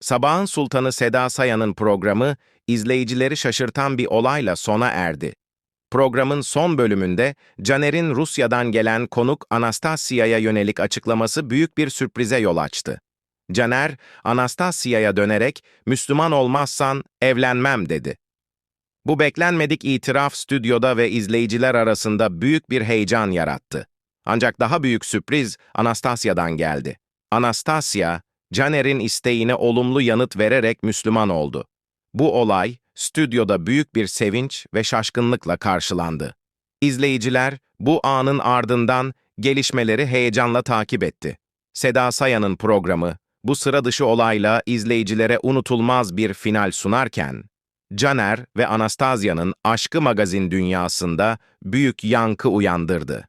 Sabahın Sultanı Seda Sayan'ın programı, izleyicileri şaşırtan bir olayla sona erdi. Programın son bölümünde, Caner'in Rusya'dan gelen konuk Anastasia'ya yönelik açıklaması büyük bir sürprize yol açtı. Caner, Anastasia'ya dönerek, Müslüman olmazsan evlenmem dedi. Bu beklenmedik itiraf stüdyoda ve izleyiciler arasında büyük bir heyecan yarattı. Ancak daha büyük sürpriz Anastasia'dan geldi. Anastasia, Caner'in isteğine olumlu yanıt vererek Müslüman oldu. Bu olay, stüdyoda büyük bir sevinç ve şaşkınlıkla karşılandı. İzleyiciler, bu anın ardından gelişmeleri heyecanla takip etti. Seda Sayan'ın programı, bu sıra dışı olayla izleyicilere unutulmaz bir final sunarken, Caner ve Anastasia'nın aşkı magazin dünyasında büyük yankı uyandırdı.